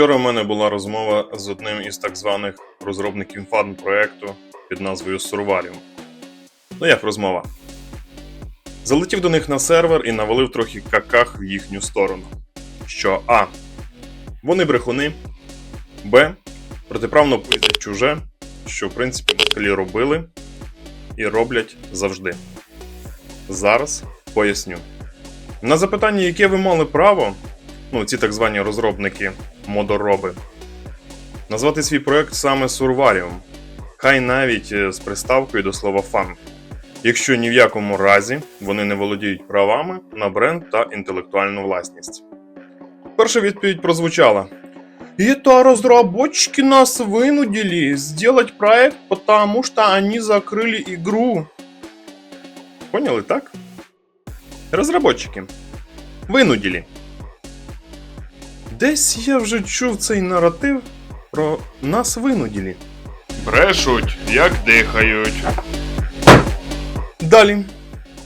Вчора в мене була розмова з одним із так званих розробників фан-проекту під назвою Survarium. Ну як розмова? Залетів до них на сервер і навалив трохи каках в їхню сторону. Що А. Вони брехуни. Б. Протиправно пиздять чуже, що в принципі москалі робили і роблять завжди. Зараз поясню. На запитання, яке ви мали право, ну, ці так звані розробники, модороби, назвати свій проект саме Survarium, хай навіть е, з приставкою до слова фан, якщо ні в якому разі вони не володіють правами на бренд та інтелектуальну власність. Перша відповідь прозвучала. Это разработчики нас вынудили сделать проект, потому что они закрыли игру. Поняли, так? Разработчики. Винудили. Десь я вже чув цей наратив про нас винудили. Брешуть, як дихають. Далі.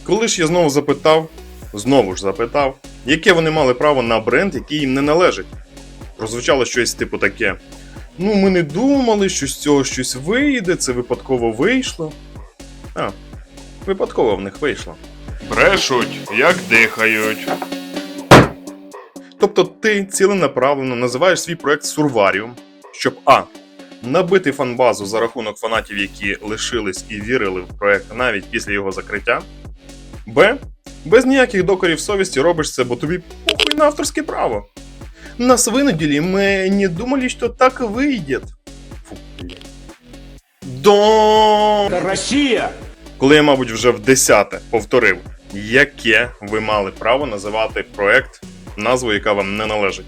Коли ж я знову запитав, знову ж запитав, яке вони мали право на бренд, який їм не належить. Прозвучало щось типу таке. Ну, ми не думали, що з цього щось вийде, це випадково вийшло. А, випадково в них вийшло. Брешуть, як дихають. Тобто ти ціленаправлено називаєш свій проект Survarium, щоб А. Набити фанбазу за рахунок фанатів, які лишились і вірили в проект навіть після його закриття. Б. Без ніяких докорів совісті робиш це, бо тобі похуй на авторське право. Нас винудили, ми не думали, що так вийде. Фу, блядь. До... Россия! Коли я, мабуть, вже в десяте повторив, яке ви мали право називати проект назвою, яка вам не належить.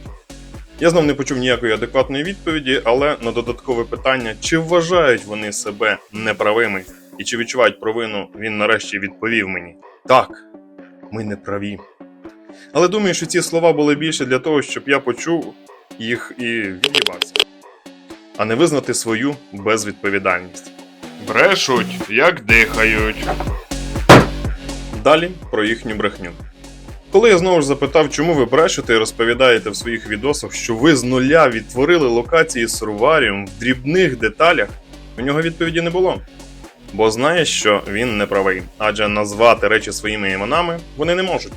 Я знов не почув ніякої адекватної відповіді, але на додаткове питання, чи вважають вони себе неправими і чи відчувають провину, він нарешті відповів мені: так, ми не праві. Але думаю, що ці слова були більше для того, щоб я почув їх і від'їбався, а не визнати свою безвідповідальність. Брешуть, як дихають. Далі про їхню брехню. Коли я знову ж запитав, чому ви брешете і розповідаєте в своїх відосах, що ви з нуля відтворили локації Сурваріум в дрібних деталях, у нього відповіді не було. Бо знає, що він не правий, адже назвати речі своїми іменами вони не можуть.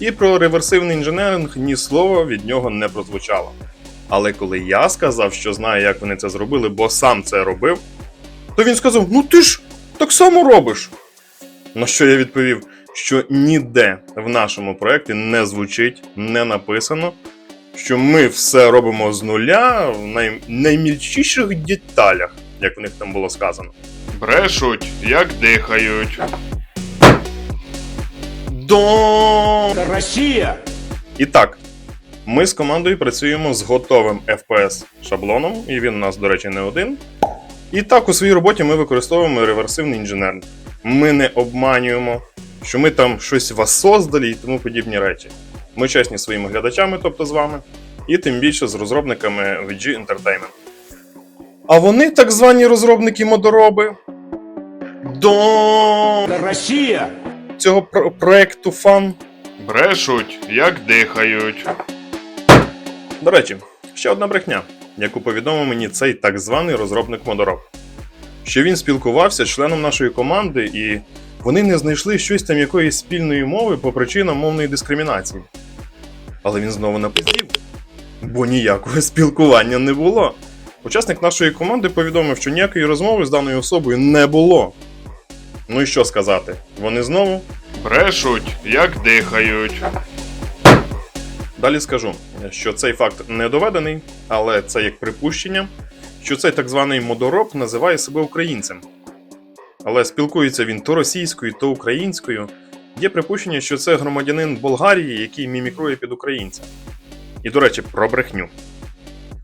І про реверсивний інженеринг ні слова від нього не прозвучало. Але коли я сказав, що знаю, як вони це зробили, бо сам це робив, то він сказав: Ну ти ж так само робиш. На що я відповів, що ніде в нашому проєкті не звучить, не написано, що ми все робимо з нуля в най... наймільчіших деталях, як в них там було сказано. Брешуть, як дихають. До... Россия! І так, ми з командою працюємо з готовим FPS шаблоном, і він у нас, до речі, не один. І так, у своїй роботі ми використовуємо реверсивний інженеринг. Ми не обманюємо, що ми там щось вас создали і тому подібні речі. Ми чесні своїми глядачами, тобто з вами, і тим більше з розробниками VG Entertainment. А вони, так звані розробники модороби, до Россия! цього про- проекту фан Брешуть, як дихають. До речі, ще одна брехня, яку повідомив мені цей так званий розробник Модороб. Що він спілкувався з членом нашої команди, і вони не знайшли щось там якоїсь спільної мови по причинам мовної дискримінації. Але він знову напиздів, бо ніякого спілкування не було. Учасник нашої команди повідомив, що ніякої розмови з даною особою не було. Ну і що сказати? Вони знову Брешуть, як дихають. Далі скажу, що цей факт не доведений, але це як припущення, що цей так званий модороб називає себе українцем. Але спілкується він то російською, то українською. Є припущення, що це громадянин Болгарії, який мімікрує під українця. І, до речі, про брехню.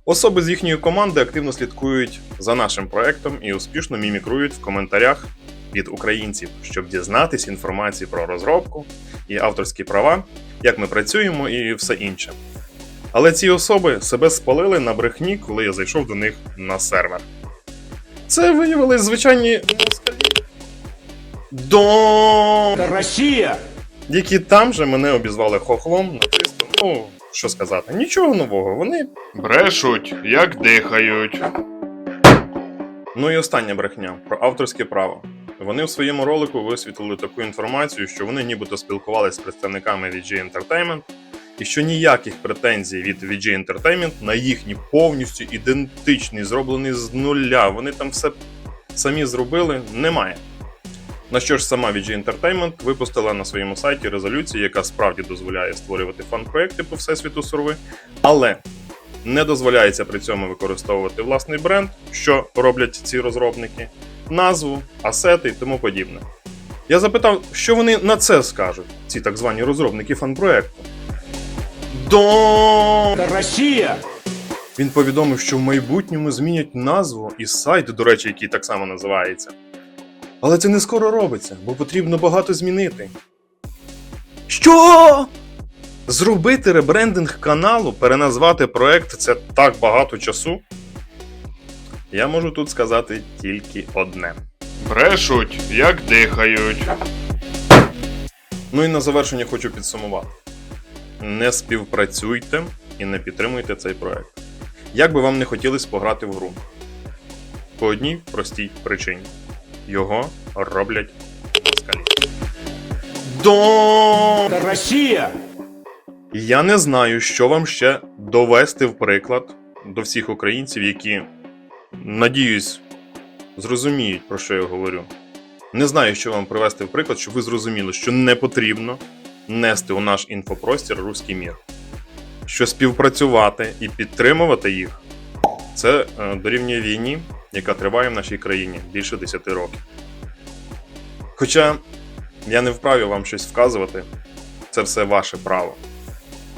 Особи з їхньої команди активно слідкують за нашим проектом і успішно мімікрують в коментарях від українців, щоб дізнатись інформацію про розробку і авторські права, як ми працюємо і все інше. Але ці особи себе спалили на брехні, коли я зайшов до них на сервер. Це виявились звичайні москалі. До Россия! які там же мене обізвали хохлом, нацистом, ну, що сказати? Нічого нового. Вони. Брешуть, як дихають. Ну і остання брехня про авторське право. Вони в своєму ролику висвітлили таку інформацію, що вони нібито спілкувалися з представниками VG Entertainment, і що ніяких претензій від VG Entertainment на їхні повністю ідентичні, зроблені з нуля. Вони там все самі зробили, немає. На що ж сама VG Entertainment випустила на своєму сайті резолюцію, яка справді дозволяє створювати фан-проекти по всесвіту сурви, але не дозволяється при цьому використовувати власний бренд, що роблять ці розробники, назву, асети і тому подібне. Я запитав, що вони на це скажуть, ці так звані розробники фан-проекту. До Россия! він повідомив, що в майбутньому змінять назву і сайт, до речі, який так само називається. Але це не скоро робиться, бо потрібно багато змінити. Що? Зробити ребрендинг каналу, переназвати проект це так багато часу. Я можу тут сказати тільки одне. Брешуть, як дихають. Ну і на завершення хочу підсумувати: не співпрацюйте і не підтримуйте цей проект. Як би вам не хотілося пограти в гру. По одній простій причині: його роблять москалі. До Россия! Я не знаю, що вам ще довести в приклад до всіх українців, які, надіюсь, зрозуміють, про що я говорю. Не знаю, що вам привести в приклад, щоб ви зрозуміли, що не потрібно нести у наш інфопростір руський мір. Що співпрацювати і підтримувати їх це е, дорівнює війні, яка триває в нашій країні більше 10 років. Хоча я не вправі вам щось вказувати, це все ваше право.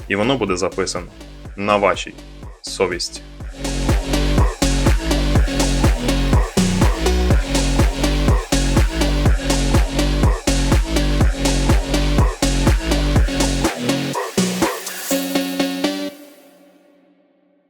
І воно буде записано на вашій совісті.